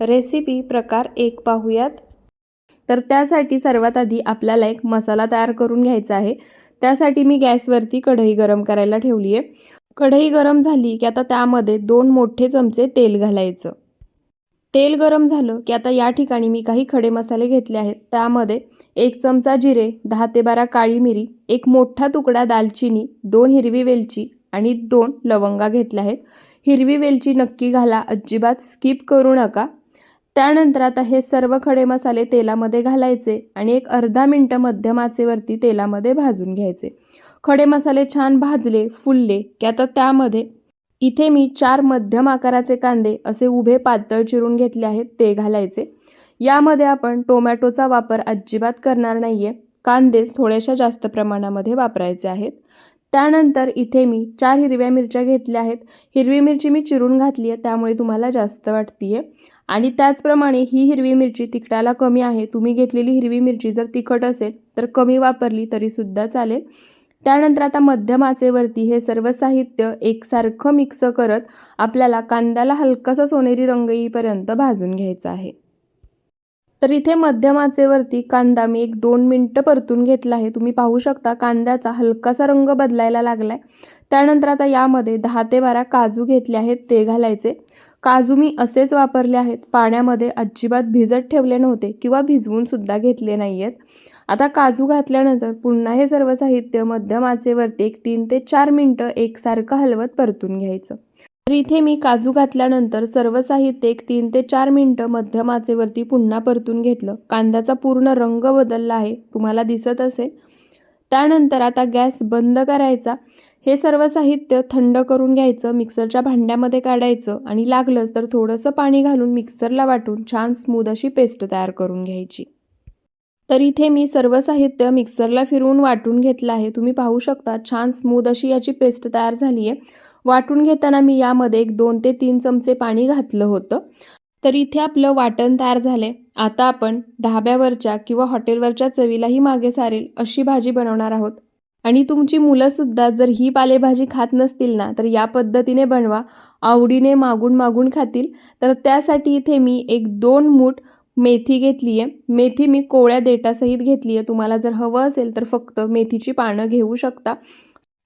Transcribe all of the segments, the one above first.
Recipe प्रकार एक पाहूयात. तर त्यासाठी सर्वात आधी आपल्याला एक मसाला तयार करून घ्यायचा आहे. त्यासाठी मी गॅसवरती कढई गरम करायला ठेवली आहे. कढई गरम झाली की आता त्यामध्ये दोन मोठे चमचे तेल घालायचं. तेल गरम झालं की आता या ठिकाणी मी काही खडे मसाले घेतले आहेत. त्यामध्ये एक चमचा जिरे दहा ते बारा काळी मिरी एक मोठा तुकडा दालचिनी दोन हिरवी वेलची आणि दोन लवंगा घेतल्या आहेत. हिरवी वेलची नक्की घाला. अजिबात स्किप करू नका. त्यानंतर आता हे सर्व खडे मसाले तेलामध्ये घालायचे आणि एक अर्धा मिनटं मध्यम आचेवरती तेलामध्ये भाजून घ्यायचे. खडे मसाले छान भाजले फुलले की आता त्यामध्ये इथे मी चार मध्यम आकाराचे कांदे असे उभे पातळ चिरून घेतले आहेत ते घालायचे. यामध्ये आपण टोमॅटोचा वापर अजिबात करणार नाही आहे कांदेच थोड्याशा जास्त प्रमाणामध्ये वापरायचे आहेत. त्यानंतर इथे मी चार हिरव्या मिरच्या घेतल्या आहेत. हिरवी मिरची मी चिरून घातली आहे त्यामुळे तुम्हाला जास्त वाटते आहे आणि त्याचप्रमाणे ही हिरवी मिरची तिखटाला कमी आहे. तुम्ही घेतलेली हिरवी मिरची जर तिखट असेल तर कमी वापरली तरीसुद्धा चालेल. त्यानंतर आता मध्यम आचेवरती हे सर्व साहित्य एकसारखं मिक्स करत आपल्याला कांद्याला हलकासा सोनेरी रंग येईपर्यंत भाजून घ्यायचा आहे. तर इथे मध्यम आचेवरती कांदा मी एक दोन मिनटं परतून घेतला आहे. तुम्ही पाहू शकता कांद्याचा हलकासा रंग बदलायला लागला आहे त्यानंतर आता यामध्ये दहा ते बारा काजू घेतले आहेत ते घालायचे. काजू मी असेच वापरले आहेत. पाण्यामध्ये अजिबात भिजत ठेवले नव्हते किंवा भिजवूनसुद्धा घेतले नाही आहेत आता काजू घातल्यानंतर पुन्हा हे सर्व साहित्य मध्यम आचेवरती एक तीन ते चार मिनटं एकसारखं हलवत परतून घ्यायचं. तर इथे मी काजू घातल्यानंतर सर्व साहित्य एक तीन ते चार मिनटं मध्यम आचेवरती पुन्हा परतून घेतलं. कांद्याचा पूर्ण रंग बदलला आहे. तुम्हाला दिसत असेल. त्यानंतर आता गॅस बंद करायचा. हे सर्व साहित्य थंड करून घ्यायचं मिक्सरच्या भांड्यामध्ये काढायचं आणि लागलंच तर थोडंसं पाणी घालून मिक्सरला वाटून छान स्मूद अशी पेस्ट तयार करून घ्यायची. तर इथे मी सर्व साहित्य मिक्सरला फिरवून वाटून घेतलं आहे. तुम्ही पाहू शकता छान स्मूद अशी याची पेस्ट तयार झाली आहे वाटून घेताना मी यामध्ये एक दोन ते तीन चमचे पाणी घातलं होतं. तर इथे आपलं वाटण तयार झाले. आता आपण ढाब्यावरच्या किंवा हॉटेलवरच्या चवीलाही मागे सारेल अशी भाजी बनवणार आहोत. आणि तुमची मुलंसुद्धा जर ही पालेभाजी खात नसतील ना तर या पद्धतीने बनवा. आवडीने मागून मागून खातील. तर त्यासाठी इथे मी एक दोन मूठ मेथी घेतली आहे मेथी मी कोवळ्या देटासहित घेतली आहे तुम्हाला जर हवं असेल तर फक्त मेथीची पानं घेऊ शकता.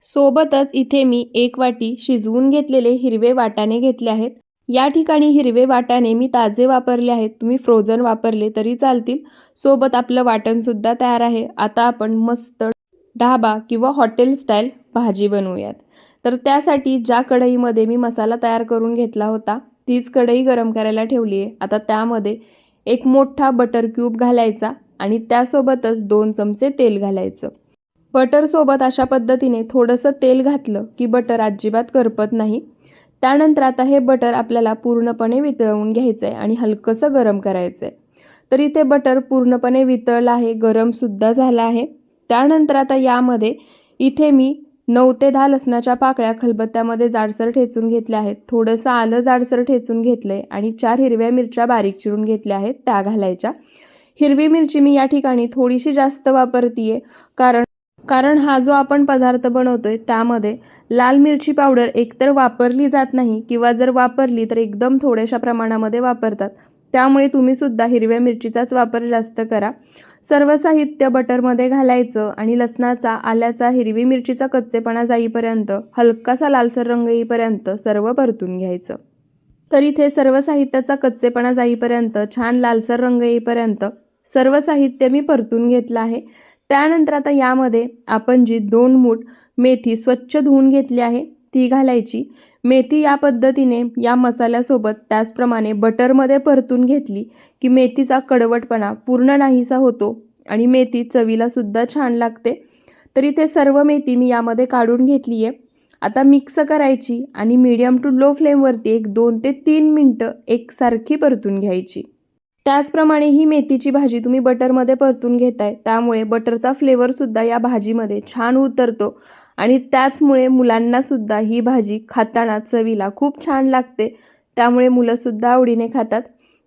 सोबतच इथे मी एक वाटी शिजवून घेतलेले हिरवे वाटाणे घेतले आहेत. या ठिकाणी हिरवे वाटाणे मी ताजे वापरले आहेत. तुम्ही फ्रोझन वापरले तरी चालतील. सोबत आपलं वाटणसुद्धा तयार आहे. आता आपण मस्त ढाबा किंवा हॉटेल स्टाईल भाजी बनवूयात. तर त्यासाठी ज्या कढईमध्ये मी मसाला तयार करून घेतला होता तीच कढई गरम करायला ठेवली आहे. आता त्यामध्ये एक मोठा बटर क्यूब घालायचा आणि त्यासोबतच दोन चमचे तेल घालायचं. बटरसोबत अशा पद्धतीने थोडंसं तेल घातलं की बटर अजिबात करपत नाही. त्यानंतर आता हे बटर आपल्याला पूर्णपणे वितळवून घ्यायचं आहे आणि हलकंसं गरम करायचं आहे तर इथे बटर पूर्णपणे वितळलं आहे गरमसुद्धा झालं आहे. त्यानंतर आता यामध्ये इथे मी नऊ ते दहा लसणाच्या पाकळ्या खलबत्त्यामध्ये जाडसर ठेचून घेतल्या आहेत. थोडंसं आलं जाडसर ठेचून घेतलं आहे आणि चार हिरव्या मिरच्या बारीक चिरून घेतल्या आहेत त्या घालायच्या. हिरवी मिरची मी या ठिकाणी थोडीशी जास्त वापरते आहे कारण कारण हा जो आपण पदार्थ बनवतो आहे त्यामध्ये लाल मिरची पावडर एकतर वापरली जात नाही किंवा जर वापरली तर एकदम थोड्याशा प्रमाणामध्ये वापरतात. त्यामुळे तुम्हीसुद्धा हिरव्या मिरचीचाच वापर जास्त करा. सर्व साहित्य बटरमध्ये घालायचं आणि लसणाचा आल्याचा हिरवी मिरचीचा कच्चेपणा जाईपर्यंत हलकासा लालसर रंग येईपर्यंत सर्व परतून घ्यायचं. तर इथे सर्व साहित्याचा कच्चेपणा जाईपर्यंत छान लालसर रंग येईपर्यंत सर्व साहित्य मी परतून घेतलं आहे. त्यानंतर आता यामध्ये आपण जी दोन मूठ मेथी स्वच्छ धुवून घेतली आहे ती घालायची. मेथी या पद्धतीने या मसाल्यासोबत त्याचप्रमाणे बटरमध्ये परतून घेतली की मेथीचा कडवटपणा पूर्ण नाहीसा होतो आणि मेथी चवीलासुद्धा छान लागते. तर इथे सर्व मेथी मी यामध्ये काढून घेतली आहे. आता मिक्स करायची आणि मीडियम टू लो फ्लेमवरती एक दोन ते तीन मिनटं एकसारखी परतून घ्यायची. त्याचप्रमाणे ही मेथीची भाजी तुम्ही बटरमध्ये परतून घेताय. त्यामुळे बटरचा फ्लेवरसुद्धा या भाजीमध्ये छान उतरतो. आणि त्याचमुळे मुलांनासुद्धा ही भाजी खाताना चवीला खूप छान लागते. त्यामुळे मुलंसुद्धा आवडीने खातात.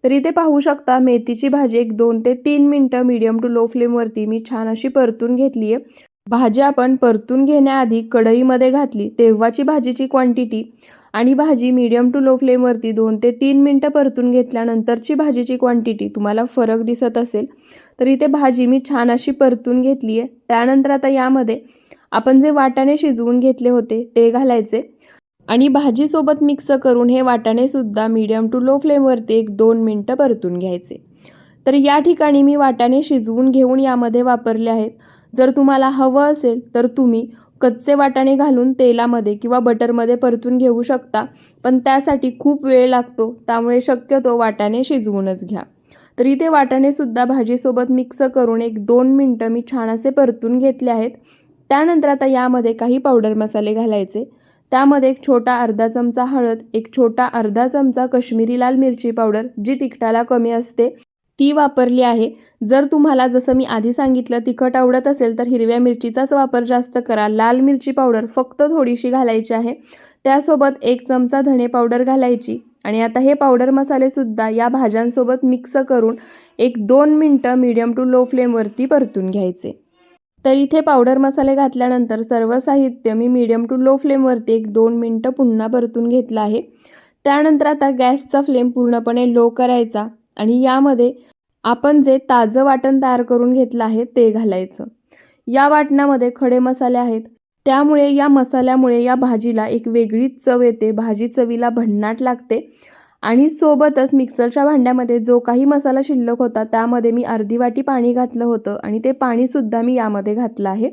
तर इथे पाहू शकता मेथीची भाजी एक दोन ते तीन मिनटं मीडियम टू लो फ्लेमवरती मी छान अशी परतून घेतली आहे भाजी आपण परतून घेण्याआधी कढईमध्ये घातली. तेव्हाची भाजीची क्वांटिटी आणि भाजी मीडियम टू लो फ्लेमवरती दोन ते तीन मिनटं परतून घेतल्यानंतरची भाजीची क्वांटिटी तुम्हाला फरक दिसत असेल. तर इथे भाजी मी छान अशी परतून घेतली आहे त्यानंतर आता यामध्ये आपण जे वाटाणे शिजवून घेतले होते ते घालायचे. आणि भाजीसोबत मिक्स करून हे वाटाणेसुद्धा मीडियम टू लो फ्लेमवरती एक दोन मिनटं परतून घ्यायचे. तर या ठिकाणी मी वाटाणे शिजवून घेऊन यामध्ये वापरले आहेत. जर तुम्हाला हवं असेल तर तुम्ही कच्चे वाटाणे घालून तेलामध्ये किंवा बटरमध्ये परतून घेऊ शकता पण त्यासाठी खूप वेळ लागतो त्यामुळे शक्यतो वाटाणे शिजवूनच घ्या. तर इथे वाटाणेसुद्धा भाजीसोबत मिक्स करून एक दोन मिनटं मी छान असे परतून घेतले आहेत. त्यानंतर आता यामध्ये काही पावडर मसाले घालायचे. त्यामध्ये एक छोटा अर्धा चमचा हळद एक छोटा अर्धा चमचा कश्मीरी लाल मिरची पावडर जी तिखटाला कमी असते. ती वापरली आहे. जर तुम्हाला जसं मी आधी सांगितलं तिखट आवडत असेल तर हिरव्या मिरचीचाच वापर जास्त करा. लाल मिरची पावडर फक्त थोडीशी घालायची आहे. त्यासोबत एक चमचा धणे पावडर घालायची. आणि आता हे पावडर मसालेसुद्धा या भाज्यांसोबत मिक्स करून एक दोन मिनटं मीडियम टू लो फ्लेमवरती परतून घ्यायचे. तर इथे पावडर मसाले घातल्यानंतर सर्व साहित्य मी मीडियम टू लो फ्लेमवरती एक दोन मिनटं पुन्हा परतून घेतलं आहे. त्यानंतर आता गॅसचा फ्लेम पूर्णपणे लो करायचा. आणि यामध्ये आपण जे ताजं वाटण तयार करून घेतलं आहे ते घालायचं. या वाटणामध्ये खडे मसाले आहेत. त्यामुळे या मसाल्यामुळे या भाजीला एक वेगळीच चव येते. भाजी चवीला भन्नाट लागते. आणि सोबतच मिक्सरच्या भांड्यामध्ये जो काही मसाला शिल्लक होता त्यामध्ये मी अर्धी वाटी पाणी घातलं होतं आणि ते पाणीसुद्धा मी यामध्ये घातलं आहे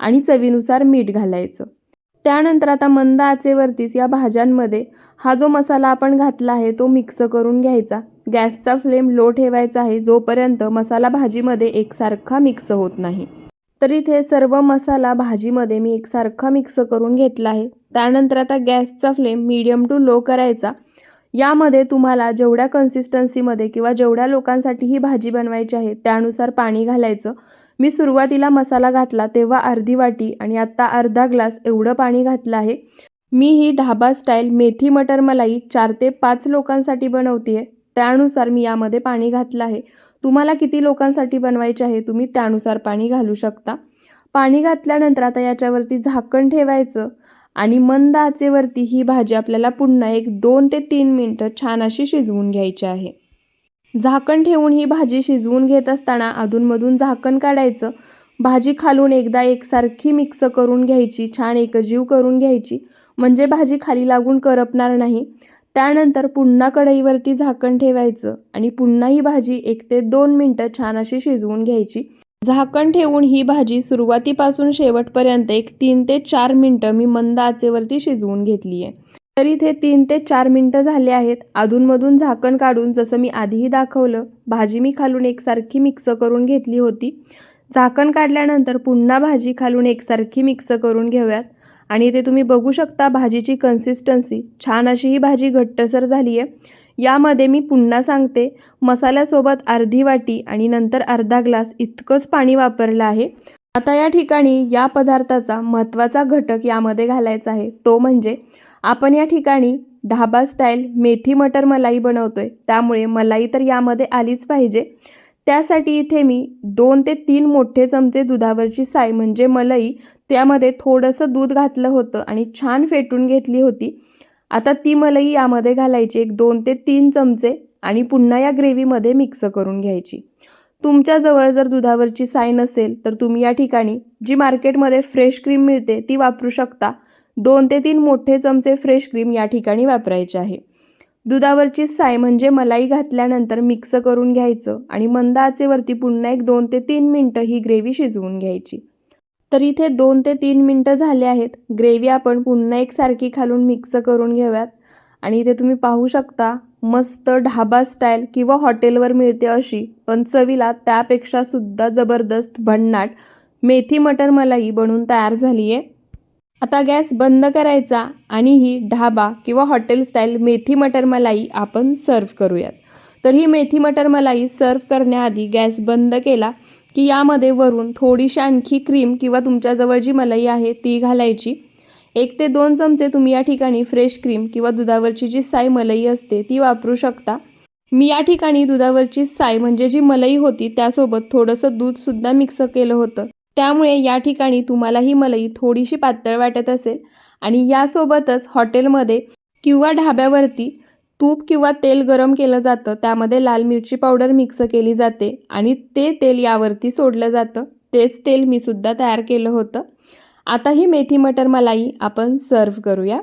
आणि चवीनुसार मीठ घालायचं. त्यानंतर आता मंद आचेवरतीच या भाज्यांमध्ये हा जो मसाला आपण घातला आहे तो मिक्स करून घ्यायचा. गॅसचा फ्लेम लो ठेवायचा आहे जोपर्यंत मसाला भाजीमध्ये एकसारखा मिक्स होत नाही. तर इथे सर्व मसाला भाजीमध्ये मी एकसारखा मिक्स करून घेतला आहे. त्यानंतर आता गॅसचा फ्लेम मीडियम टू लो करायचा. यामध्ये तुम्हाला जेवढ्या कन्सिस्टन्सीमध्ये किंवा जेवढ्या लोकांसाठी ही भाजी बनवायची आहे त्यानुसार पाणी घालायचं. मी सुरुवातीला मसाला घातला तेव्हा अर्धी वाटी आणि आत्ता अर्धा ग्लास एवढं पाणी घातलं आहे. मी ही ढाबा स्टाईल मेथी मटर मलाई चार ते पाच लोकांसाठी बनवते आहे त्यानुसार मी यामध्ये पाणी घातलं आहे. तुम्हाला किती लोकांसाठी बनवायचे आहे तुम्ही त्यानुसार पाणी घालू शकता. पाणी घातल्यानंतर आता याच्यावरती झाकण ठेवायचं आणि मंद आचेवरती ही भाजी आपल्याला पुन्हा एक दोन ते तीन मिनटं छान अशी शिजवून घ्यायची आहे. झाकण ठेवून ही भाजी शिजवून घेत असताना अधूनमधून झाकण काढायचं. भाजी खालून एकदा एकसारखी मिक्स करून घ्यायची छान एकजीव करून घ्यायची. म्हणजे भाजी खाली लागून करपणार नाही. त्यानंतर पुन्हा कढईवरती झाकण ठेवायचं आणि पुन्हा ही भाजी एक ते दोन मिनटं छान अशी शिजवून घ्यायची. झाकण ठेवून ही भाजी सुरुवातीपासून शेवटपर्यंत एक तीन ते चार मिनटं मी मंद आचेवरती शिजवून घेतली आहे. तर इथे तीन ते चार मिनटं झाले आहेत. अधूनमधून झाकण काढून जसं मी आधीही दाखवलं भाजी मी खालून एकसारखी मिक्स करून घेतली होती. झाकण काढल्यानंतर पुन्हा भाजी खालून एकसारखी मिक्स करून घेऊयात. आणि इथे तुम्ही बघू शकता भाजीची कन्सिस्टन्सी छान अशी ही भाजी घट्टसर झाली आहे यामध्ये मी पुन्हा सांगते मसाल्यासोबत अर्धी वाटी आणि नंतर अर्धा ग्लास इतकंच पाणी वापरलं आहे. आता या ठिकाणी या पदार्थाचा महत्त्वाचा घटक यामध्ये घालायचा आहे. तो म्हणजे आपण या ठिकाणी ढाबा स्टाईल मेथी मटर मलाई बनवतोय. त्यामुळे मलाई तर यामध्ये आलीच पाहिजे. त्यासाठी इथे मी दोन ते तीन मोठे चमचे दुधावरची साय म्हणजे मलाई त्यामध्ये थोडंसं दूध घातलं होतं आणि छान फेटून घेतली होती. आता ती मलाई यामध्ये घालायची एक दोन ते तीन चमचे आणि पुन्हा या ग्रेव्हीमध्ये मिक्स करून घ्यायची. तुमच्याजवळ जर दुधावरची साय नसेल तर तुम्ही या ठिकाणी जी मार्केटमध्ये फ्रेश क्रीम मिळते ती वापरू शकता. दोन ते तीन मोठे चमचे फ्रेश क्रीम या ठिकाणी वापरायचे आहे. दुधावरची साय म्हणजे मलाई घातल्यानंतर मिक्स करून घ्यायचं आणि मंद आचेवरती पुन्हा एक दोन ते तीन मिनटं ही ग्रेव्ही शिजवून घ्यायची. तर इथे दोन ते तीन मिनटं झाले आहेत. ग्रेव्ही आपण पुन्हा एकसारखी खालून मिक्स करून घेऊयात. आणि इथे तुम्ही पाहू शकता मस्त ढाबा स्टाईल किंवा हॉटेलवर मिळते अशी पण चवीला त्यापेक्षा सुद्धा जबरदस्त भन्नाट मेथी मटर मलाई बनून तयार झाली आहे आता गॅस बंद करायचा आणि ही ढाबा किंवा हॉटेल स्टाईल मेथी मटर मलाई आपण सर्व करूयात. तर ही मेथी मटर मलाई सर्व करण्याआधी गॅस बंद केला की यामध्ये वरून थोडीशी आणखी क्रीम किंवा तुमच्याजवळ जी मलाई आहे ती घालायची. एक ते दोन चमचे तुम्ही या ठिकाणी फ्रेश क्रीम किंवा दुधावरची जी साय मलाई असते ती वापरू शकता. मी या ठिकाणी दुधावरची साय म्हणजे जी मलाई होती त्यासोबत थोडंसं दूधसुद्धा मिक्स केलं होतं. त्यामुळे या ठिकाणी तुम्हाला ही मलाई थोडीशी पातळ वाटत असेल. आणि यासोबतच हॉटेलमध्ये किंवा ढाब्यावरती तूप किंवा तेल गरम केलं जातं. त्यामध्ये लाल मिरची पावडर मिक्स केली जाते आणि ते तेल यावरती सोडलं जातं. तेच तेल मी सुद्धा तयार केलं होतं. आता ही मेथी मटर मलाई आपण सर्व करूया.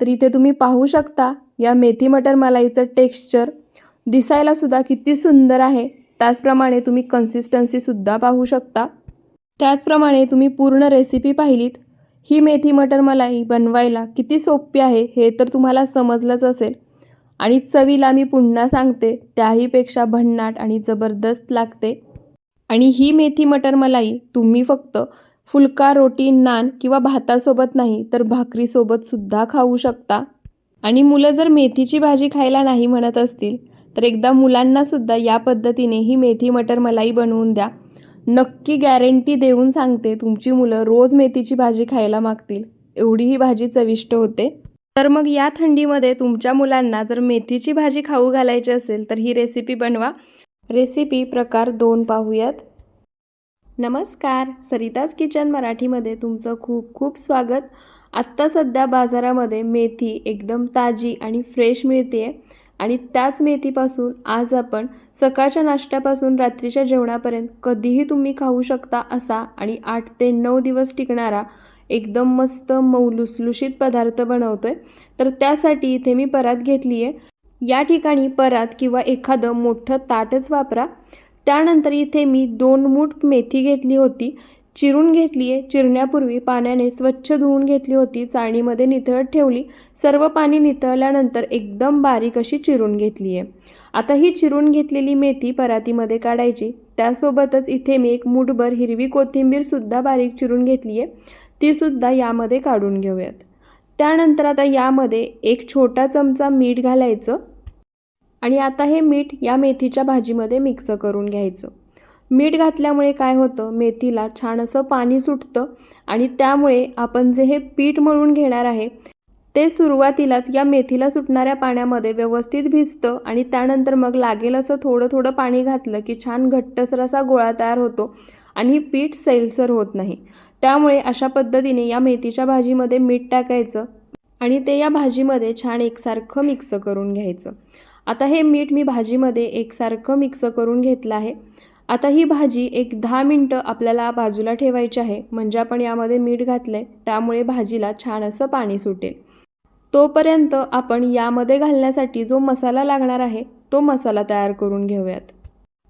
तर इथे तुम्ही पाहू शकता या मेथी मटर मलाईचं टेक्स्चर दिसायला सुद्धा किती सुंदर आहे. त्याचप्रमाणे तुम्ही कन्सिस्टन्सीसुद्धा पाहू शकता. त्याचप्रमाणे तुम्ही पूर्ण रेसिपी पाहिलीत. ही मेथी मटर मलाई बनवायला किती सोपी आहे हे तर तुम्हाला समजलंच असेल. आणि चवीला मी पुन्हा सांगते त्याहीपेक्षा भन्नाट आणि जबरदस्त लागते. आणि ही मेथी मटर मलाई तुम्ही फक्त फुलका रोटी नान किंवा भातासोबत नाही तर भाकरीसोबतसुद्धा खाऊ शकता. आणि मुलं जर मेथीची भाजी खायला नाही म्हणत असतील तर एकदा मुलांनासुद्धा या पद्धतीने ही मेथी मटर मलाई बनवून द्या. नक्की गॅरंटी देऊन सांगते तुमची मुलं रोज मेथीची भाजी खायला मागतील. एवढी ही भाजी चविष्ट होते. तर मग या थंडीमध्ये तुमच्या मुलांना जर मेथीची भाजी खाऊ घालायची असेल तर ही रेसिपी बनवा. रेसिपी प्रकार दोन पाहूयात. नमस्कार सरिताज किचन मराठीमध्ये तुमचं खूप खूप स्वागत. आत्ता सध्या बाजारामध्ये मेथी एकदम ताजी आणि फ्रेश मिळते आणि त्याच मेथीपासून आज आपण सकाळच्या नाश्त्यापासून रात्रीच्या जेवणापर्यंत कधीही तुम्ही खाऊ शकता असा आणि आठ ते नऊ दिवस टिकणारा एकदम मस्त मऊ लुसलुशीत पदार्थ बनवतोय. तर त्यासाठी इथे मी परात घेतली आहे. या ठिकाणी परात किंवा एखादं मोठं ताटच वापरा. त्यानंतर इथे मी दोन मूठ मेथी घेतली होती. चिरून घेतली आहे चिरण्यापूर्वी पाण्याने स्वच्छ धुवून घेतली होती. चाळणीमध्ये निथळत ठेवली. सर्व पाणी निथळल्यानंतर एकदम बारीक अशी चिरून घेतली आहे आता ही चिरून घेतलेली मेथी परातीमध्ये काढायची. त्यासोबतच इथे मी एक मूठभर हिरवी कोथिंबीरसुद्धा बारीक चिरून घेतली आहे तीसुद्धा यामध्ये काढून घेऊयात. त्यानंतर आता यामध्ये एक छोटा चमचा मीठ घालायचं आणि आता हे मीठ या मेथीच्या भाजीमध्ये मिक्स करून घ्यायचं. मीठ घातल्यामुळे काय होतं? मेथीला छान असं पाणी सुटतं आणि त्यामुळे आपण जे हे पीठ मळून घेणार आहे ते सुरुवातीलाच या मेथीला सुटणाऱ्या पाण्यामध्ये व्यवस्थित भिजतं आणि त्यानंतर मग लागेल असं थोडं थोडं पाणी घातलं की छान घट्टसर असा गोळा तयार होतो आणि पीठ सैलसर होत नाही. त्यामुळे अशा पद्धतीने या मेथीच्या भाजीमध्ये मीठ टाकायचं आणि ते या भाजीमध्ये छान एकसारखं मिक्स करून घ्यायचं. आता हे मीठ मी भाजीमध्ये एकसारखं मिक्स करून घेतलं आहे. आता ही भाजी एक दहा मिनटं आपल्याला बाजूला ठेवायची आहे. म्हणजे आपण यामध्ये मीठ घातलं आहे त्यामुळे भाजीला छान असं पाणी सुटेल. तोपर्यंत आपण यामध्ये घालण्यासाठी जो मसाला लागणार आहे तो मसाला तयार करून घेऊयात.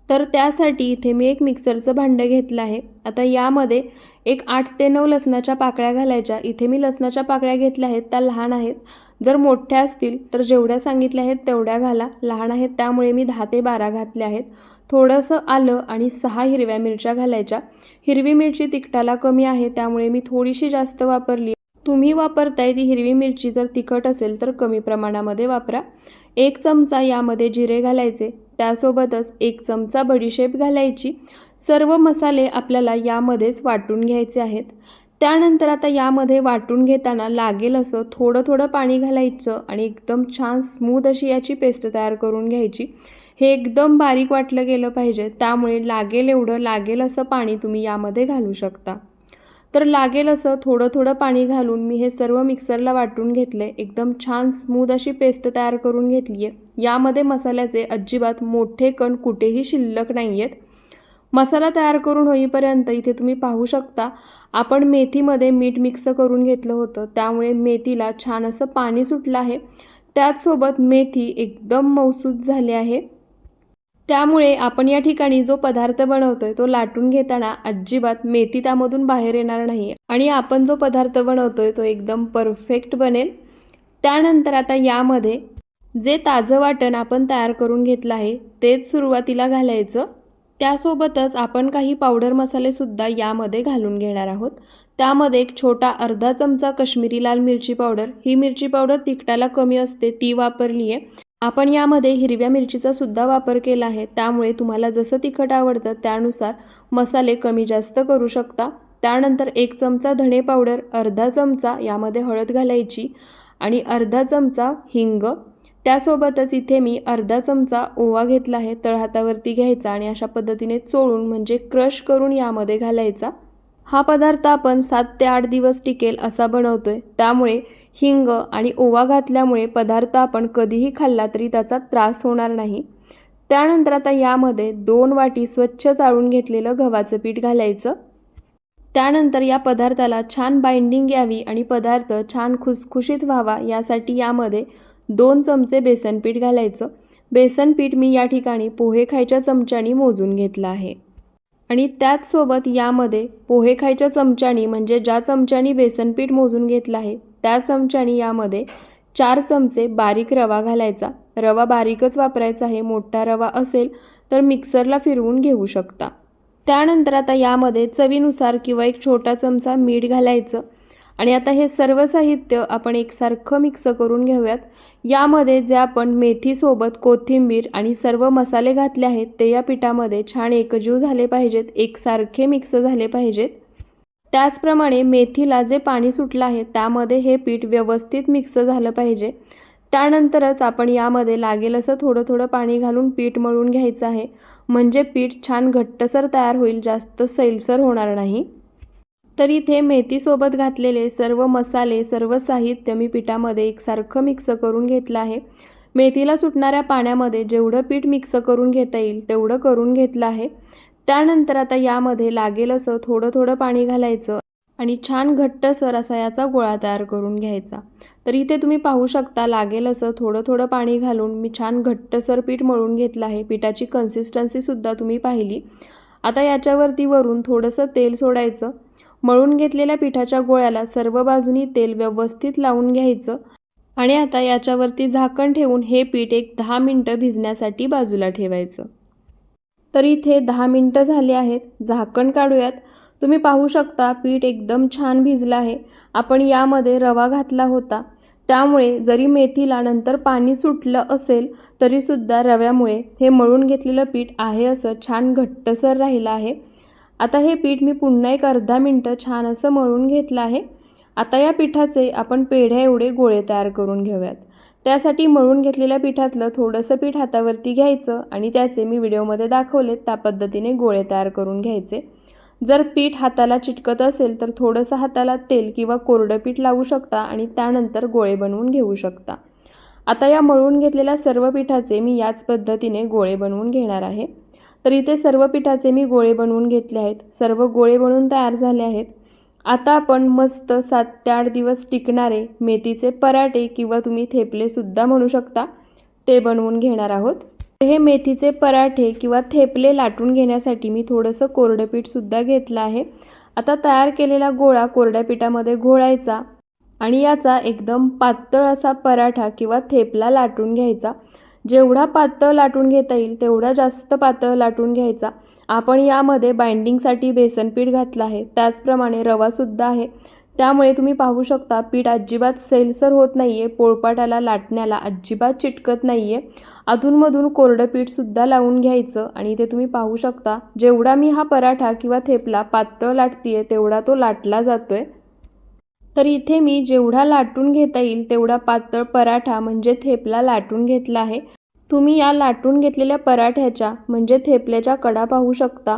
तर त्यासाठी इथे मी एक मिक्सरचं भांडं घेतलं आहे. आता यामध्ये एक आठ ते नऊ लसणाच्या पाकळ्या घालायच्या. इथे मी लसणाच्या पाकळ्या घेतल्या आहेत त्या लहान आहेत. जर मोठ्या असतील तर जेवढ्या सांगितल्या आहेत तेवढ्या घाला. लहान आहेत त्यामुळे मी दहा ते बारा घातल्या आहेत. थोडंसं आलं आणि सहा हिरव्या मिरच्या घालायच्या. हिरवी मिरची तिखटाला कमी आहे त्यामुळे मी थोडीशी जास्त वापरली. तुम्ही वापरताय ती हिरवी मिरची जर तिखट असेल तर कमी प्रमाणामध्ये वापरा. एक चमचा यामध्ये जिरे घालायचे. त्यासोबतच एक चमचा बडीशेप घालायची. सर्व मसाले आपल्याला यामध्येच वाटून घ्यायचे आहेत. त्यानंतर आता यामध्ये वाटून घेताना लागेल असं थोडं थोडं पाणी घालायचं आणि एकदम छान स्मूथ अशी याची पेस्ट तयार करून घ्यायची. हे एकदम बारीक वाटलं गेलं पाहिजे. त्यामुळे लागेल एवढं लागेल असं पाणी तुम्ही यामध्ये घालू शकता. तर लागेल असं थोडं थोडं पाणी घालून मी हे सर्व मिक्सरला वाटून घेतलं आहे एकदम छान स्मूद अशी पेस्ट तयार करून घेतली आहे यामध्ये मसाल्याचे अजिबात मोठे कण कुठेही शिल्लक नाही आहेत मसाला तयार करून होईपर्यंत इथे तुम्ही पाहू शकता आपण मेथीमध्ये मीठ मिक्स करून घेतलं होतं. त्यामुळे मेथीला छान असं पाणी सुटलं आहे. त्याचसोबत मेथी एकदम मौसूद झाली आहे. त्यामुळे आपण या ठिकाणी जो पदार्थ बनवतोय तो लाटून घेताना अजिबात मेथी त्यामधून बाहेर येणार नाही आणि आपण जो पदार्थ बनवतोय तो एकदम परफेक्ट बनेल. त्यानंतर आता यामध्ये जे ताजं वाटण आपण तयार करून घेतलं आहे तेच सुरुवातीला घालायचं. त्यासोबतच आपण काही पावडर मसालेसुद्धा यामध्ये घालून घेणार आहोत. त्यामध्ये एक छोटा अर्धा चमचा कश्मीरी लाल मिरची पावडर. ही मिरची पावडर तिखटाला कमी असते ती वापरली आहे आपण यामध्ये हिरव्या मिरचीचा सुद्धा वापर केला आहे. त्यामुळे तुम्हाला जसं तिखट आवडतं त्यानुसार मसाले कमी जास्त करू शकता. त्यानंतर एक चमचा धणे पावडर अर्धा चमचा यामध्ये हळद घालायची आणि अर्धा चमचा हिंग. त्यासोबतच इथे मी अर्धा चमचा ओवा घेतला आहे. तळहातावरती घ्यायचा आणि अशा पद्धतीने चोळून म्हणजे क्रश करून यामध्ये घालायचा. हा पदार्थ आपण सात ते आठ दिवस टिकेल असा बनवतोय. त्यामुळे हिंग आणि ओवा घातल्यामुळे पदार्थ आपण कधीही खाल्ला तरी त्याचा त्रास होणार नाही. त्यानंतर आता यामध्ये दोन वाटी स्वच्छ चाळून घेतलेलं गव्हाचं पीठ घालायचं. त्यानंतर या पदार्थाला छान बाइंडिंग यावी आणि पदार्थ छान खुसखुशीत व्हावा यासाठी यामध्ये दोन चमचे बेसन पीठ घालायचं. बेसन पीठ मी या ठिकाणी पोहे खायच्या चमच्यानी मोजून घेतलं आहे. आणि त्याचसोबत यामध्ये पोहे खायच्या चमच्यानी म्हणजे ज्या चमच्यानी बेसन पीठ मोजून घेतलं आहे त्या चमच्याने यामध्ये चार चमचे बारीक रवा घालायचा. रवा बारीकच वापरायचा आहे मोठा रवा असेल तर मिक्सरला फिरवून घेऊ शकता. त्यानंतर आता यामध्ये चवीनुसार किंवा एक छोटा चमचा मीठ घालायचं. आणि आता हे सर्व साहित्य आपण एकसारखं मिक्स करून घेऊयात. यामध्ये जे आपण मेथीसोबत कोथिंबीर आणि सर्व मसाले घातले आहेत ते या पिठामध्ये छान एकजीव झाले पाहिजेत एकसारखे मिक्स झाले पाहिजेत. त्याचप्रमाणे मेथीला जे पाणी सुटलं आहे त्यामध्ये हे पीठ व्यवस्थित मिक्स झालं पाहिजे. त्यानंतरच आपण यामध्ये लागेल असं थोडं थोडं पाणी घालून पीठ मळून घ्यायचं आहे. म्हणजे पीठ छान घट्टसर तयार होईल जास्त सैलसर होणार नाही. तर इथे मेथीसोबत घातलेले सर्व मसाले सर्व साहित्य मी पिठामध्ये एकसारखं मिक्स करून घेतलं आहे. मेथीला सुटणाऱ्या पाण्यामध्ये जेवढं पीठ मिक्स करून घेता येईल तेवढं करून घेतलं आहे. त्यानंतर आता यामध्ये लागेल असं थोडं थोडं पाणी घालायचं आणि छान घट्टसर असा याचा गोळा तयार करून घ्यायचा. तर इथे तुम्ही पाहू शकता लागेल असं थोडं थोडं पाणी घालून मी छान घट्टसर पीठ मळून घेतलं आहे. पिठाची कन्सिस्टन्सीसुद्धा तुम्ही पाहिली. आता याच्यावरती वरून थोडंसं तेल सोडायचं. मळून घेतलेल्या पिठाच्या गोळ्याला सर्व बाजूनी तेल व्यवस्थित लावून घ्यायचं आणि आता याच्यावरती झाकण ठेवून हे पीठ एक दहा मिनटं भिजण्यासाठी बाजूला ठेवायचं. तर इथे दहा मिनटं झाली आहेत. झाकण काढूयात. तुम्ही पाहू शकता पीठ एकदम छान भिजलं आहे. आपण यामध्ये रवा घातला होता. त्यामुळे जरी मेथीला नंतर पाणी सुटलं असेल तरीसुद्धा रव्यामुळे हे मळून घेतलेलं पीठ आहे असं छान घट्टसर राहिलं आहे. आता हे पीठ मी पुन्हा एक अर्धा मिनटं छान असं मळून घेतलं आहे. आता या पिठाचे आपण पेढ्या एवढे गोळे तयार करून घेऊयात. त्यासाठी मळून घेतलेल्या पिठातलं थोडंसं पीठ हातावरती घ्यायचं आणि त्याचे मी व्हिडिओमध्ये दाखवले त्या पद्धतीने गोळे तयार करून घ्यायचे. जर पीठ हाताला चिटकत असेल तर थोडंसं हाताला तेल किंवा कोरडं पीठ लावू शकता आणि त्यानंतर गोळे बनवून घेऊ शकता. आता या मळून घेतलेल्या सर्व पिठाचे मी याच पद्धतीने गोळे बनवून घेणार आहे. तर इथे सर्व पिठाचे मी गोळे बनवून घेतले आहेत. सर्व गोळे बनवून तयार झाले आहेत. आता आपण मस्त सात ते आठ दिवस टिकणारे मेथीचे पराठे किंवा तुम्ही थेपलेसुद्धा म्हणू शकता. ते बनवून घेणार आहोत. हे मेथीचे पराठे किंवा थेपले लाटून घेण्यासाठी मी थोडंसं कोरडं पीठसुद्धा घेतलं आहे. आता तयार केलेला गोळा कोरड्या पिठामध्ये घोळायचा आणि याचा एकदम पातळ असा पराठा किंवा थेपला लाटून घ्यायचा. जेवढा पातळ लाटून घेता येईल तेवढा जास्त पातळ लाटून घ्यायचा. आपण यामध्ये बाइंडिंगसाठी बेसन पीठ घातलं आहे. त्याचप्रमाणे रवासुद्धा आहे. त्यामुळे तुम्ही पाहू शकता पीठ अजिबात सैलसर होत नाही आहे पोळपाटाला लाटण्याला अजिबात चिटकत नाही आहे अधूनमधून कोरडं पीठसुद्धा लावून घ्यायचं आणि ते तुम्ही पाहू शकता जेवढा मी हा पराठा किंवा थेपला पातळ लाटते तेवढा तो लाटला जातो आहे तर इथे मी जेवढा लाटून घेता येईल तेवढा पातळ पराठा म्हणजे थेपला लाटून घेतला आहे. तुम्ही या लाटून घेतलेल्या पराठ्याच्या म्हणजे थेपल्याच्या कडा पाहू शकता.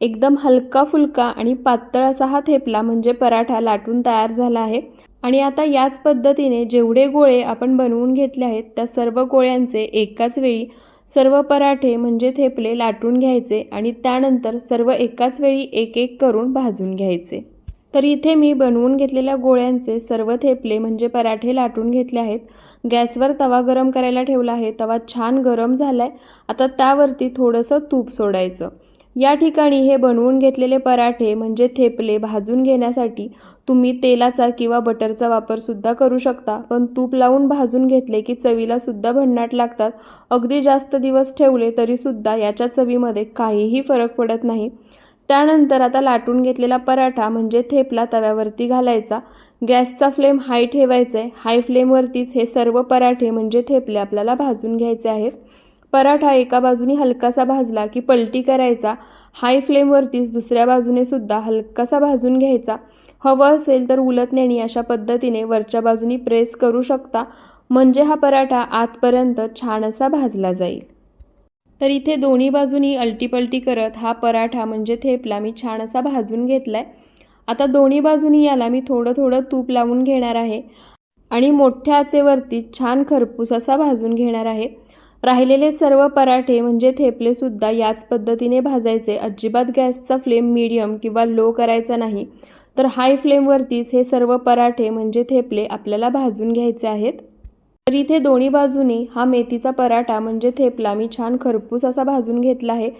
एकदम हलका फुलका आणि पातळ असा हा थेपला म्हणजे पराठा लाटून तयार झाला आहे. आणि आता याच पद्धतीने जेवढे गोळे आपण बनवून घेतले आहेत त्या सर्व गोळ्यांचे एकाच वेळी सर्व पराठे म्हणजे थेपले लाटून घ्यायचे आणि त्यानंतर सर्व एकाच वेळी एक एक करून भाजून घ्यायचे. तर इथे मी बनवून घेतलेल्या गोळ्यांचे सर्व थेपले म्हणजे पराठे लाटून घेतले आहेत. गॅसवर तवा गरम करायला ठेवला आहे. तवा छान गरम झाला आहे आता त्यावरती थोडंसं तूप सोडायचं. या ठिकाणी हे बनवून घेतलेले पराठे म्हणजे थेपले भाजून घेण्यासाठी तुम्ही तेलाचा किंवा बटरचा वापरसुद्धा करू शकता. पण तूप लावून भाजून घेतले की चवीलासुद्धा भन्नाट लागतात. अगदी जास्त दिवस ठेवले तरीसुद्धा याच्या चवीमध्ये काहीही फरक पडत नाही. त्यानंतर आता लाटून घेतलेला पराठा म्हणजे थेपला तव्यावरती घालायचा. गॅसचा फ्लेम हाय ठेवायचा आहे हाय फ्लेमवरतीच हे सर्व पराठे म्हणजे थेपले आपल्याला भाजून घ्यायचे आहेत. पराठा एका बाजूने हलकासा भाजला की पलटी करायचा. हाय फ्लेमवरतीच दुसऱ्या बाजूने सुद्धा हलकासा भाजून घ्यायचा. हवं असेल तर उलटण्याने अशा पद्धतीने वरच्या बाजूनी प्रेस करू शकता. म्हणजे हा पराठा आतपर्यंत छान असा भाजला जाईल. तर इथे दोन्ही बाजूनी अलटीपलटी करत हा पराठा म्हणजे थेपला. मी छान असा भाजून घेतला आहे आता दोन्ही बाजूनी याला मी थोडं थोडं तूप लावून घेणार आहे. आणि मोठ्या आचेवरती छान खरपूस असा भाजून घेणार आहे. राहिलेले सर्व पराठे म्हणजे थेपलेसुद्धा याच पद्धतीने भाजायचे. अजिबात गॅसचा फ्लेम मीडियम किंवा लो करायचा नाही. तर हाय फ्लेमवरतीच हे सर्व पराठे म्हणजे थेपले आपल्याला भाजून घ्यायचे आहेत. तर इथे दोन्ही बाजूनी हा मेथीचा पराठा म्हणजे थेपला मी छान खरपूस असा भाजून घेतला आहे.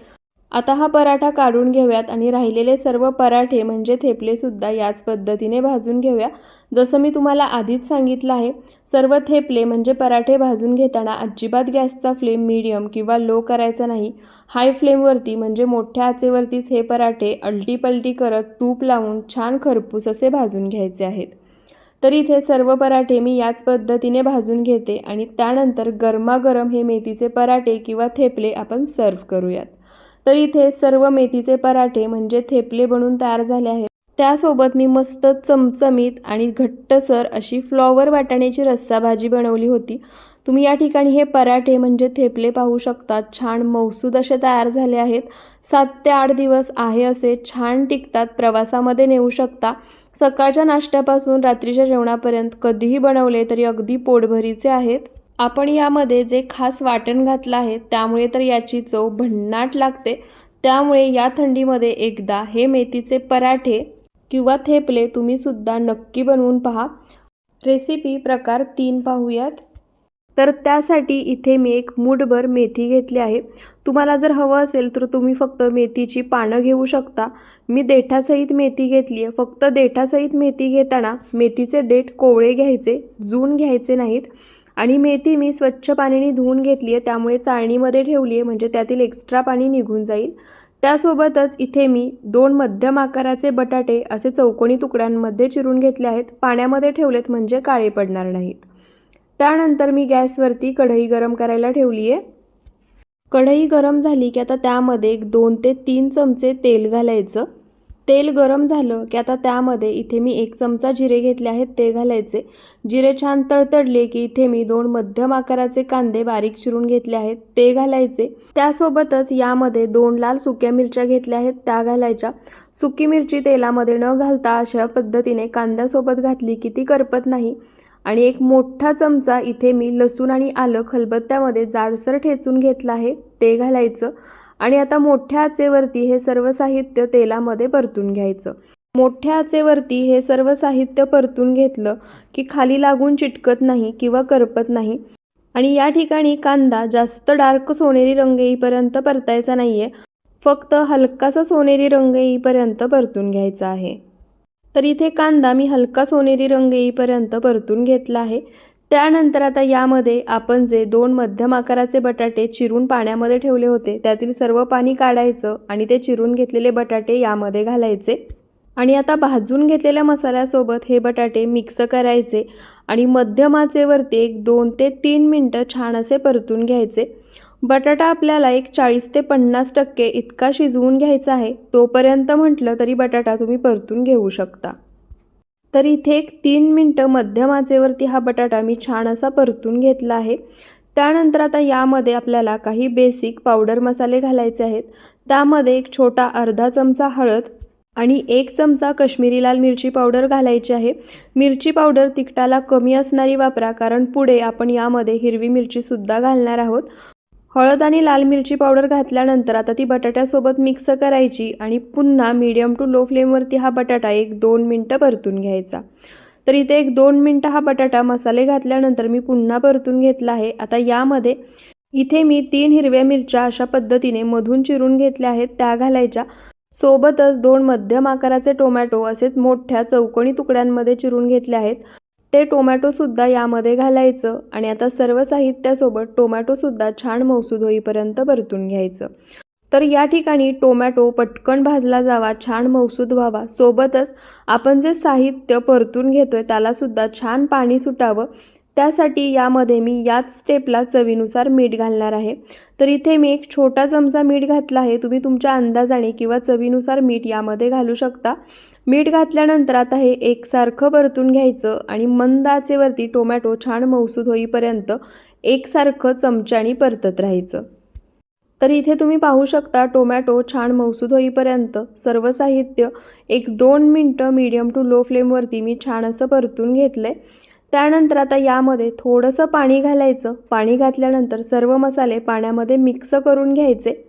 आता हा पराठा काढून घेऊयात आणि राहिलेले सर्व पराठे म्हणजे थेपलेसुद्धा याच पद्धतीने भाजून घेऊया. जसं मी तुम्हाला आधीच सांगितलं आहे सर्व थेपले म्हणजे पराठे भाजून घेताना अजिबात गॅसचा फ्लेम मीडियम किंवा लो करायचा नाही. हाय फ्लेमवरती म्हणजे मोठ्या आचेवरतीच हे पराठे अलटीपलटी करत तूप लावून छान खरपूस असे भाजून घ्यायचे आहेत. तर इथे सर्व पराठे मी याच पद्धतीने भाजून घेते आणि त्यानंतर गरमागरम हे मेथीचे पराठे किंवा थेपले आपण सर्व करूयात. तर इथे सर्व मेथीचे पराठे म्हणजे थेपले बनून तयार झाले आहेत. त्यासोबत मी मस्त चमचमीत आणि घट्टसर अशी फ्लॉवर वाटाण्याची रस्सा भाजी बनवली होती. तुम्ही या ठिकाणी हे पराठे म्हणजे थेपले पाहू शकता. छान मौसूद असे तयार झाले आहेत. सात ते आठ दिवस आहे असे छान टिकतात. प्रवासामध्ये नेऊ शकता. सकाळच्या नाश्त्यापासून रात्रीच्या जेवणापर्यंत कधीही बनवले तरी अगदी पोटभरीचे आहेत. आपण यामध्ये जे खास वाटण घातलं आहे त्यामुळे तर याची चव भन्नाट लागते. त्यामुळे या थंडीमध्ये एकदा हे मेथीचे पराठे किंवा थेपले तुम्हीसुद्धा नक्की बनवून पहा. रेसिपी प्रकार तीन पाहूयात. तर त्यासाठी इथे मी एक मूठभर मेथी घेतली आहे. तुम्हाला जर हवं असेल तर तुम्ही फक्त मेथीची पानं घेऊ शकता. मी देठासहित मेथी घेतली आहे फक्त देठासहित मेथी घेताना मेथीचे देठ कोवळे घ्यायचे जून घ्यायचे नाहीत. आणि मेथी मी स्वच्छ पाण्याने धुवून घेतली आहे त्यामुळे चाळणीमध्ये ठेवली आहे म्हणजे त्यातील एक्स्ट्रा पाणी निघून जाईल. त्यासोबतच इथे मी दोन मध्यम आकाराचे बटाटे असे चौकोनी तुकड्यांमध्ये चिरून घेतले आहेत. पाण्यामध्ये ठेवलेत म्हणजे काळे पडणार नाहीत. त्यानंतर मी गॅसवरती कढई गरम करायला ठेवली आहे कढई गरम झाली की आता त्यामध्ये एक दोन ते तीन चमचे तेल घालायचं. तेल गरम झालं की आता त्यामध्ये इथे मी एक चमचा जिरे घेतले आहेत ते घालायचे. जिरे छान तडतडले की इथे मी दोन मध्यम आकाराचे कांदे बारीक चिरून घेतले आहेत ते घालायचे. त्यासोबतच यामध्ये दोन लाल सुक्या मिरच्या घेतल्या आहेत त्या घालायच्या. सुकी मिरची तेलामध्ये न घालता अशा पद्धतीने कांद्यासोबत घातली की ती करपत नाही. आणि एक मोठा चमचा इथे मी लसूण आणि आलं खलबत्त्यामध्ये जाडसर ठेचून घेतलं आहे ते घालायचं. आणि आता मोठ्या आचेवरती हे सर्व साहित्य तेलामध्ये परतून घ्यायचं. मोठ्या आचेवरती हे सर्व साहित्य परतून घेतलं की खाली लागून चिटकत नाही किंवा करपत नाही. आणि या ठिकाणी कांदा जास्त डार्क सोनेरी रंग येईपर्यंत परतायचा नाही आहे फक्त हलकासा सोनेरी रंग येईपर्यंत परतून घ्यायचा आहे. तर इथे कांदा मी हलका सोनेरी रंग येईपर्यंत परतून घेतला आहे. त्यानंतर आता यामध्ये आपण जे दोन मध्यम आकाराचे बटाटे चिरून पाण्यामध्ये ठेवले होते त्यातील सर्व पाणी काढायचं आणि ते चिरून घेतलेले बटाटे यामध्ये घालायचे. आणि आता भाजून घेतलेल्या मसाल्यासोबत हे बटाटे मिक्स करायचे आणि मध्यम आचेवरती एक दोन ते तीन मिनटं छान असे परतून घ्यायचे. बटाटा आपल्याला एक चाळीस ते पन्नास टक्के इतका शिजवून घ्यायचा आहे तोपर्यंत म्हटलं तरी बटाटा तुम्ही परतून घेऊ शकता. तर इथे एक तीन मिनटं मध्यम आचेवरती हा बटाटा मी छान असा परतून घेतला आहे. त्यानंतर आता यामध्ये आपल्याला काही बेसिक पावडर मसाले घालायचे आहेत. त्यामध्ये एक छोटा अर्धा चमचा हळद आणि एक चमचा कश्मीरी लाल मिरची पावडर घालायची आहे. मिरची पावडर तिखटाला कमी असणारी वापरा कारण पुढे आपण यामध्ये हिरवी मिरचीसुद्धा घालणार आहोत. हळद आणि लाल मिरची पावडर घातल्यानंतर आता ती बटाट्यासोबत मिक्स करायची आणि पुन्हा मीडियम टू लो फ्लेमवरती हा बटाटा एक दोन मिनटं परतून घ्यायचा. तर इथे एक दोन मिनटं हा बटाटा मसाले घातल्यानंतर मी पुन्हा परतून घेतला आहे. आता यामध्ये इथे मी तीन हिरव्या मिरच्या अशा पद्धतीने मधून चिरून घेतल्या आहेत. त्या घालायच्या. सोबतच दोन मध्यम आकाराचे टोमॅटो असेच मोठ्या चौकोनी तुकड्यांमध्ये चिरून घेतले आहेत. ते टोमॅटोसुद्धा यामध्ये घालायचं आणि आता सर्व साहित्यासोबत टोमॅटोसुद्धा छान मौसूद होईपर्यंत परतून घ्यायचं. तर या ठिकाणी टोमॅटो पटकन भाजला जावा छान मौसूद व्हावा. सोबतच आपण जे साहित्य परतून घेतो आहे त्यालासुद्धा छान पाणी सुटावं. त्यासाठी यामध्ये मी याच स्टेपला चवीनुसार मीठ घालणार आहे. तर इथे मी एक छोटा चमचा मीठ घातला आहे. तुम्ही तुमच्या अंदाजाने किंवा चवीनुसार मीठ यामध्ये घालू शकता. मीठ घातल्यानंतर आता हे एकसारखं परतून घ्यायचं आणि मंद आचेवरती टोमॅटो छान मौसूद होईपर्यंत एकसारखं चमच्याने परतत राहायचं. तर इथे तुम्ही पाहू शकता टोमॅटो छान मौसूद होईपर्यंत सर्व साहित्य एक दोन मिनटं मीडियम टू लो फ्लेमवरती मी छान असं परतून घेतलं. आहे त्यानंतर आता यामध्ये थोडंसं पाणी घालायचं. पाणी घातल्यानंतर सर्व मसाले पाण्यामध्ये मिक्स करून घ्यायचे.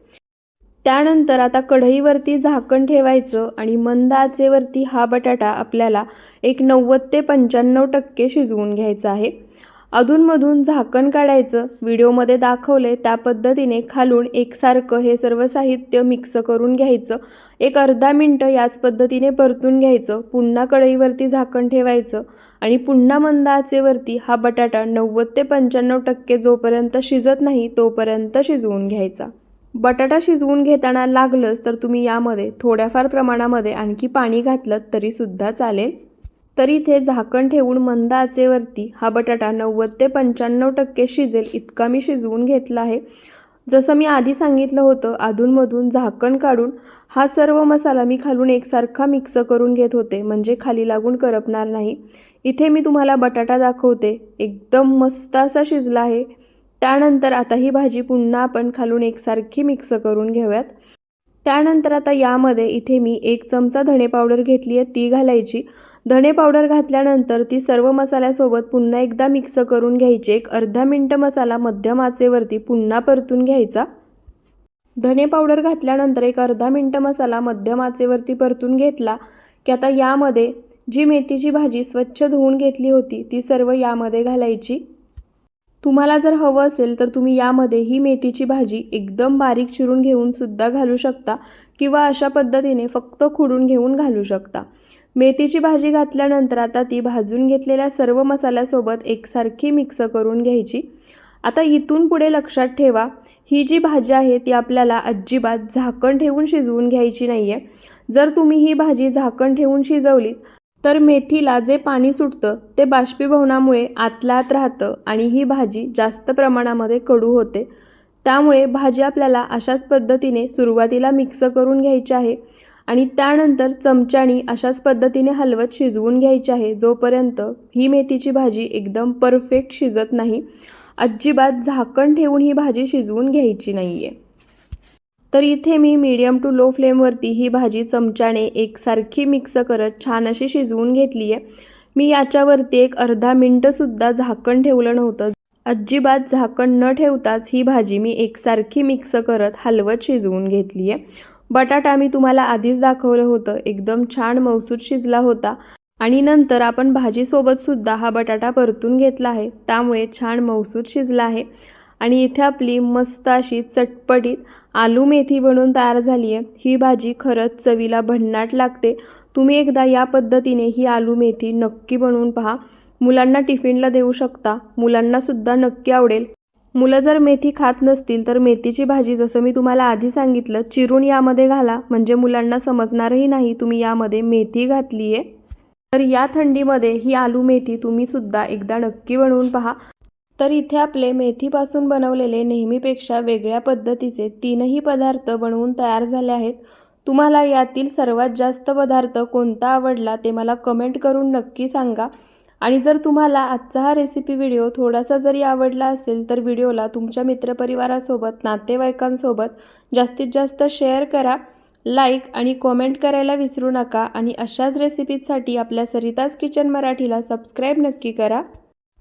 त्यानंतर आता कढईवरती झाकण ठेवायचं आणि मंद आचेवरती हा बटाटा आपल्याला एक नव्वद ते पंच्याण्णव टक्के शिजवून घ्यायचा आहे. अधूनमधून झाकण काढायचं व्हिडिओमध्ये दाखवले त्या पद्धतीने खालून एकसारखं हे सर्व साहित्य मिक्स करून घ्यायचं एक अर्धा मिनटं याच पद्धतीने परतून घ्यायचं पुन्हा कढईवरती झाकण ठेवायचं आणि पुन्हा मंद आचेवरती हा बटाटा नव्वद ते पंच्याण्णव टक्के जोपर्यंत शिजत नाही तोपर्यंत शिजवून घ्यायचा. बटाटा शिजवून घेताना लागलंच तर तुम्ही यामध्ये थोड्याफार प्रमाणामध्ये आणखी पाणी घातलं तरीसुद्धा चालेल. तर इथे झाकण ठेवून मंद आचेवरती हा बटाटा नव्वद ते पंच्याण्णव टक्के शिजेल इतका मी शिजवून घेतला आहे. जसं मी आधी सांगितलं होतं अधूनमधून झाकण काढून हा सर्व मसाला मी खालून एकसारखा मिक्स करून घेत होते म्हणजे खाली लागून करपणार नाही. इथे मी तुम्हाला बटाटा दाखवते. एकदम मस्त असा शिजला आहे. त्यानंतर आता ही भाजी पुन्हा आपण खालून एकसारखी मिक्स करून घेऊयात. त्यानंतर आता यामध्ये इथे मी एक चमचा धणे पावडर घेतली आहे ती घालायची. धणे पावडर घातल्यानंतर ती सर्व मसाल्यासोबत पुन्हा एकदा मिक्स करून घ्यायची. एक अर्धा मिनटं मसाला मध्यम आचेवरती पुन्हा परतून घ्यायचा. धणे पावडर घातल्यानंतर एक अर्धा मिनटं मसाला मध्यम आचेवरती परतून घेतला की आता यामध्ये जी मेथीची भाजी स्वच्छ धुवून घेतली होती ती सर्व यामध्ये घालायची. तुम्हाला जर हवं असेल तर तुम्ही यामध्ये ही मेथीची भाजी एकदम बारीक चिरून घेऊन सुद्धा घालू शकता किंवा अशा पद्धतीने फक्त खुडून घेऊन घालू शकता. मेथीची भाजी घातल्यानंतर आता ती भाजून घेतलेल्या सर्व मसाल्यासोबत एकसारखी मिक्स करून घ्यायची. आता इथून पुढे लक्षात ठेवा ही जी भाजी आहे ती आपल्याला अजिबात झाकण ठेवून शिजवून घ्यायची नाही आहे जर तुम्ही ही भाजी झाकण ठेवून शिजवलीत तर मेथीला जे पाणी सुटतं ते बाष्पीभवनामुळे आतल्या आत राहतं आणि ही भाजी जास्त प्रमाणामध्ये कडू होते. त्यामुळे भाजी आपल्याला अशाच पद्धतीने सुरुवातीला मिक्स करून घ्यायची आहे आणि त्यानंतर चमच्यानी अशाच पद्धतीने हलवत शिजवून घ्यायची आहे जोपर्यंत ही मेथीची भाजी एकदम परफेक्ट शिजत नाही. अजिबात झाकण ठेवून ही भाजी शिजवून घ्यायची नाही आहे तर इथे मी मीडियम टू लो फ्लेमवरती ही भाजी चमच्याने एकसारखी मिक्स करत छान अशी शिजवून घेतली आहे. मी याच्यावरती एक अर्धा मिनटंसुद्धा झाकण ठेवलं नव्हतं. अजिबात झाकण न ठेवताच ही भाजी मी एकसारखी मिक्स करत हलवत शिजवून घेतली आहे. बटाटा मी तुम्हाला आधीच दाखवलं होतं. एकदम छान मौसूद शिजला होता. आणि नंतर आपण भाजीसोबतसुद्धा हा बटाटा परतून घेतला आहे. त्यामुळे छान मौसूद शिजला आहे. आणि इथे आपली मस्त अशी चटपटीत आलू मेथी बनवून तयार झाली आहे. ही भाजी खरंच चवीला भन्नाट लागते. तुम्ही एकदा या पद्धतीने ही आलू मेथी नक्की बनवून पहा. मुलांना टिफिनला देऊ शकता. मुलांनासुद्धा नक्की आवडेल. मुलं जर मेथी खात नसतील तर मेथीची भाजी जसं मी तुम्हाला आधी सांगितलं चिरून यामध्ये घाला. म्हणजे मुलांना समजणारही नाही तुम्ही यामध्ये मेथी घातली आहे तर या थंडीमध्ये ही आलू मेथी तुम्हीसुद्धा एकदा नक्की बनवून पहा. तर इथे आपले मेथीपासून बनवलेले नेहमीपेक्षा वेगळ्या पद्धतीचे तीनही पदार्थ बनवून तयार झाले आहेत. तुम्हाला यातील सर्वात जास्त पदार्थ कोणता आवडला ते मला कमेंट करून नक्की सांगा. आणि जर तुम्हाला आजचा हा रेसिपी व्हिडिओ थोडासा जरी आवडला असेल तर व्हिडिओला तुमच्या मित्रपरिवारासोबत नातेवाईकांसोबत जास्तीत जास्त शेअर करा. लाईक आणि कॉमेंट करायला विसरू नका. आणि अशाच रेसिपीजसाठी आपल्या सरिताज किचन मराठीला सबस्क्राईब नक्की करा.